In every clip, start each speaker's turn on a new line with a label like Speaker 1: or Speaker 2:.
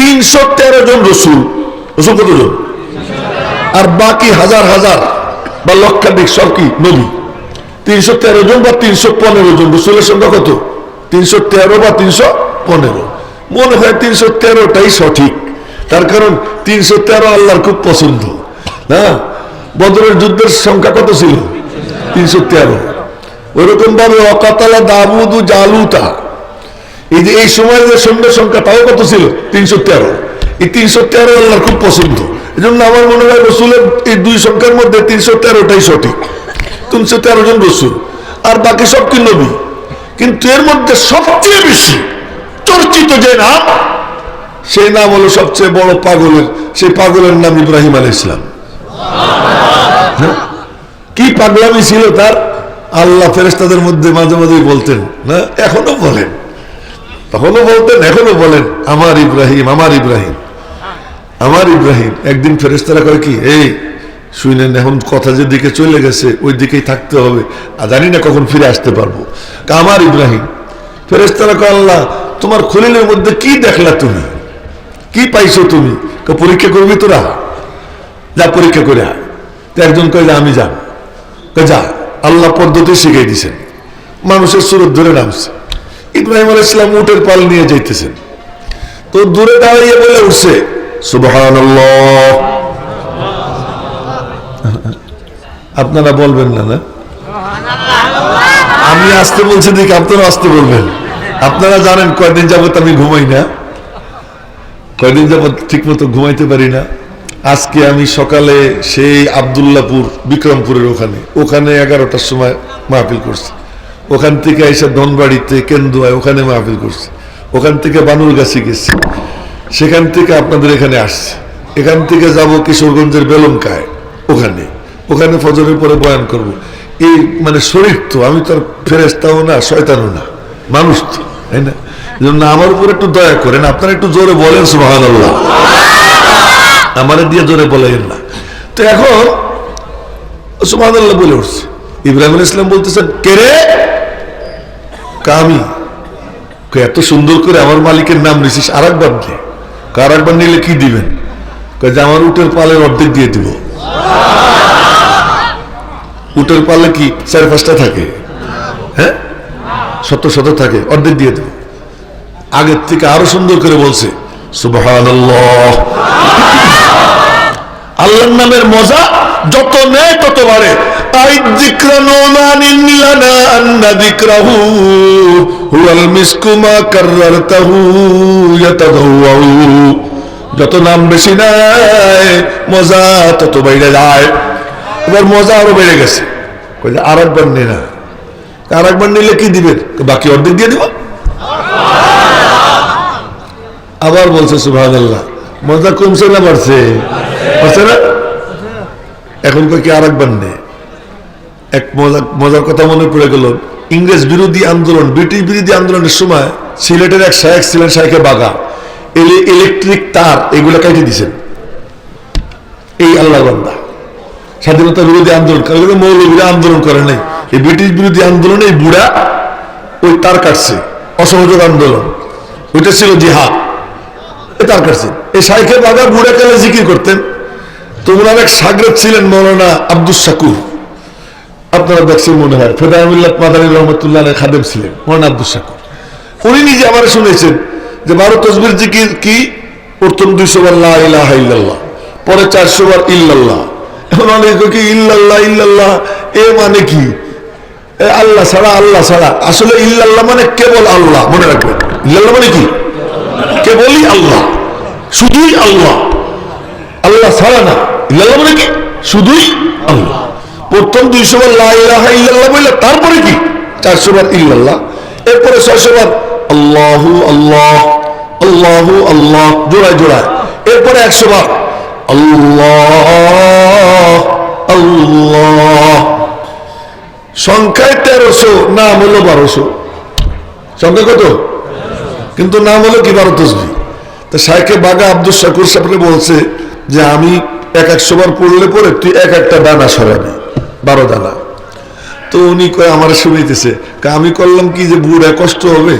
Speaker 1: তিনশো তেরো জন রসুল। রসুল কতজন? আর বাকি হাজার হাজার বা লক্ষাধিক সব কি? নবী। তিনশো তেরো জন বা তিনশো পনেরো জন। রসুলের সংখ্যা কত? তিনশো তেরো বা তিনশো পনেরো। মনে হয় তিনশো তেরোটাই সঠিক। তার কারণ তিনশো তেরো আল্লাহর খুব পছন্দ। হ্যাঁ বদরের যুদ্ধের সংখ্যা কত ছিল? তিনশো তেরো। ওইরকম ভাবে অকাতালা দাবুদু জালুতা এই যে এই সময়ের যে সৈন্য সংখ্যা, তাও কত ছিল? তিনশো তেরো। এই তিনশো তেরো আল্লাহর খুব পছন্দ। এই জন্য আমার মনে হয় রসুলের এই দুই সংখ্যার মধ্যে তিনশো তেরোটাই সঠিক। তিনশো তেরো জন রসুল। আর বাকি সব কি নবী? কিন্তু এর মধ্যে সবচেয়ে বেশি চর্চিত যে নাম, সেই নাম হলো সবচেয়ে বড় পাগলের, সেই পাগলের নাম ইব্রাহিম আল ইসলাম হ্যাঁ? কি পাগলামি ছিল তার? আল্লাহ ফেরেস্তাদের মধ্যে মাঝে মাঝেই বলতেন, না? এখনও বলেন। তখনও বলতেন এখনও বলেন, আমার ইব্রাহিম আমার ইব্রাহিম আমার ইব্রাহিম। একদিন ফেরেস্তারা কয়, কি? এই শুনেন এখন কথা যে দিকে চলে গেছে, ওই দিকেই থাকতে হবে, আর জানি না কখন ফিরে আসতে পারব। আমার ইব্রাহিম। ফেরেস্তারা কয়, আল্লাহ, তোমার খলিলের মধ্যে কি দেখলা তুমি? কি পাইছো তুমি? পরীক্ষা করবি তোরা? যা পরীক্ষা করে আয়। তো একজন কয় আমি যান যা, আল্লাহ পদ্ধতি শিখিয়ে দিছেন মানুষের সুরত ধরে নামছে। ইব্রাহিম আল ইসলাম উটের পাল নিয়ে যাইতেছেন। তো দূরে দাঁড়িয়ে বলে উঠছে সুবহান আপনারা বলবেন না না? আমি আসতে বলছি, দেখি আপনারা আসতে বলবেন। আপনারা জানেন কয়দিন যাবত আমি ঘুমাই না। কয়দিন যাবত ঠিক মতো ঘুমাইতে পারি না। আজকে আমি সকালে সেই আবদুল্লাপুর, বিক্রমপুরের ওখানে। ওখানে এগারোটার সময় মাহফিল করছি। ওখান থেকে এসে ধনবাড়িতে কেন্দুয়ায় ওখানে মাহফিল করছি। ওখান থেকে বানুরগাছি গেছি। সেখান থেকে আপনাদের এখানে আসছি। এখান থেকে যাব কিশোরগঞ্জের বেলমকায়, ওখানে। ওখানে ফজরের পরে বয়ান করব। এই মানে শরীর তো, আমি তো আর ফেরেস্তাও না, শয়তানও না, মানুষ তো, তাই না? জন্য আমার উপর একটু দয়া করেন, আপনারা একটু জোরে বলেন সুবাহান আল্লাহ আমারে দিয়ে জোরে বলেন না। তো এখন সুবাহান আল্লাহ বলে উঠছে। ইব্রাহিম ইসলাম বলতেছেন, কে কামি এত সুন্দর করে আমার মালিকের নাম নিছিস আর একবার দে। কার একবার নিলে কি দিবেন? যে আমার উটের পালের অর্ধেক দিয়ে দিব। উটের পালে কি চার পাঁচটা থাকে? হ্যাঁ? শত শত থাকে, অর্ধেক দিয়ে দেব। আগের থেকে আরও সুন্দর করে বলছে, সুবহানাল্লাহ। আল্লাহর নামের মজা যত নেয় তত বাড়ে। আই যিকরা নুমানিন লানা আন্না যিকরাহু হুয়াল মিসকু মা কাররারতাহু ইয়াতাদাওয়াউ যত নাম বেশি নেয়, মজা তত বেড়ে যায়। এবার মজা আরও বেড়ে গেছে। কই যে আর একবার নে না। আর একবার নিলে কি দিবেন? বাকি অর্ধেক দিয়ে দিব। আবার বলছে, সুবহানাল্লাহ। মজা কমছে না বাড়ছে? বাড়ছে না? এখন কই কি আর একবার নে এক মজা, মজার কথা মনে পড়ে গেল, ইংরেজ বিরোধী আন্দোলন, ব্রিটিশ বিরোধী আন্দোলনের সময় সিলেটের এক শায়েক ছিলেন শায়েখে বাগা। ইলেকট্রিক তার, এগুলো কেটে দিছেন। এই আল্লাহ বান্দা। স্বাধীনতা বিরোধী আন্দোলন মৌলবীরা আন্দোলন করে নাই। এই ব্রিটিশ বিরোধী আন্দোলনে এই বুড়া ওই তার কাটছে, অসহযোগ আন্দোলন। ওইটা ছিল জিহাদ। এ তার কাটছে। এই শাইখে বাগা বুড়া কালে জিকির করতেন। তো ওনার এক সাগরেদ ছিলেন মৌলানা আব্দুল শাকুর আপনারা দেখছেন মনে হয় ফেদায়মুল্লাহ মাদানী রহমতুল্লাহ খাদেম ছিলেন, মৌলানা আব্দুল শাকুর উনি নিজে আমার শুনেছেন যে বারো তসবির জিকির কি? প্রথম দুইশো বার লা ইলাহা ইল্লাল্লাহ, পরে চারশো বার ইল্লাল্লাহ। এখন অনেকে কি ইল্লাল্লাহ ইল্লাল্লাহ, এ মানে কি? আল্লাহ ছাড়া আল্লাহ ছাড়া। আসলে ইল্লাল্লাহ মানে কেবল আল্লাহ, মনে রাখবেন। ইল্লাল্লাহ মানে কি? কেবলই আল্লাহ, শুধুই আল্লাহ। আল্লাহ ছাড়া না। ইল্লাল্লাহ মানে কি? শুধুই আল্লাহ। প্রথম দুইশো বার লা ইলাহা ইল্লাল্লাহ তারপরে কি? চারশো বার ইল্লাল্লাহ। এরপরে ছয়শো বার আল্লাহু আল্লাহ আল্লাহু আল্লাহ, জোড়ায় জোড়ায়। এরপরে একশো বার আল্লাহ আল্লাহ। সংখ্যায় তেরোশো, নাম হলো বারোশো। সংখ্যা কত? কিন্তু নাম হলো কি বারো তসবি? তা সাইকে বাগা আব্দুল শাকুর সাহেবকে বলছে যে আমি এক একশো বার পড়লে পরে তুই এক একটা দানা সরাবি, বারো দানা তো উনি কয়, আমার শুনাইতেছে আমি করলাম কি যে বুড়া কষ্ট হবে,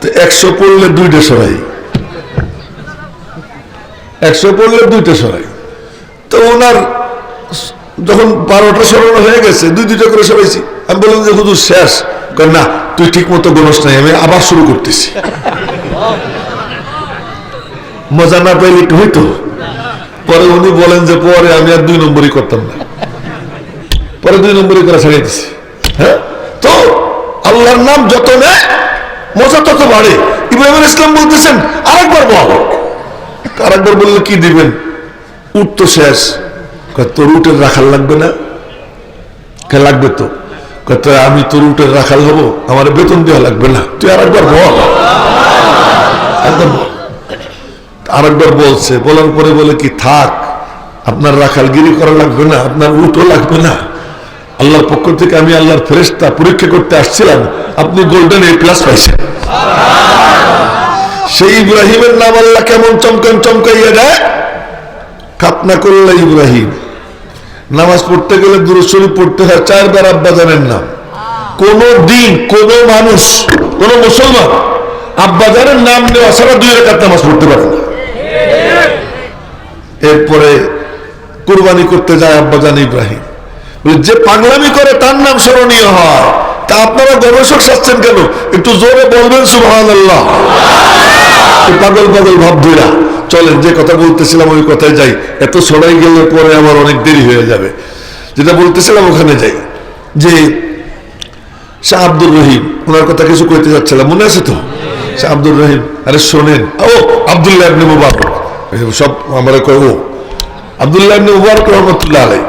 Speaker 1: তো একশো পড়লে দুইটা সরাই। একশো পড়লে দুইটা সরাই। তো ওনার যখন বারোটা সরানো হয়ে গেছে, দুই দুইটা করে সরাইছি। আমি বললাম যে, হুজুর, শেষ। না, তুই ঠিক মতো গোনস নাই, আমি আবার শুরু করতেছি। মজা না পাইলে একটু হইতো। পরে উনি বলেন যে পরে আমি আর দুই নম্বরই করতাম না। পরে দুই নম্বরই করা ছাড়িয়ে দিছি। হ্যাঁ? তো আল্লাহর নাম যত নেয়, মজা তত বাড়ে। ইব্রাহিম ইসলাম বলতেছেন, আরেকবার বল। আরেকবার বললে কি দিবেন? উঠ তো শেষ। তোর উটের রাখাল লাগবে না? কে লাগবে তো। আমি তোর উটের রাখাল হব? আমার বেতন দেওয়া লাগবে না। তুই আরেকবার বল। একবার বল। আরেকবার বলছে, বলার পরে বলে কি, থাক, আপনার রাখালগিরি করা লাগবে না, আপনার উঠও লাগবে না। আল্লাহর পক্ষ থেকে আমি আল্লাহর ফেরেস্তা পরীক্ষা করতে আসছিলাম, আপনি গোল্ডেন এ প্লাস পাইছেন। সেই ইব্রাহিমের নাম আল্লাহ কেমন চমকান চমকাইয়া দেয়? খাতনা করলে ইব্রাহিম। নামাজ পড়তে গেলে দুরুশরীফ পড়তে হয়, চারবার আব্বাজানের নাম। কোন দিন, কোন মানুষ, কোন মুসলমান আব্বা আব্বাজানের নাম নেওয়া ছাড়া দুই রেখাত নামাজ পড়তে পারে না। এরপরে কুরবানি করতে যায় আব্বাজান ইব্রাহিম। যে পাগলামি করে তার নাম স্মরণীয় হয়, তা আপনারা গবেষক সাজছেন কেন? একটু জোরে বলবেন আল্লাহ পাগল পাগল ভাব চলেন, যে কথা বলতেছিলাম ওই কথায় যাই। এত সরাই গেলে পরে আমার অনেক দেরি হয়ে যাবে। যেটা বলতেছিলাম ওখানে যাই। যে শাহ আব্দুর রহিম, ওনার কথা কিছু কইতে যাচ্ছিলাম, মনে আছে তো? শাহ আব্দুর রহিম, আরে শোনেন। ও, আবদুল্লাহ ইবনে মুবারক। সব আমরা কই ও? আবদুল্লাহ ইবনে মুবারক রহমতুল্লাহ আলাই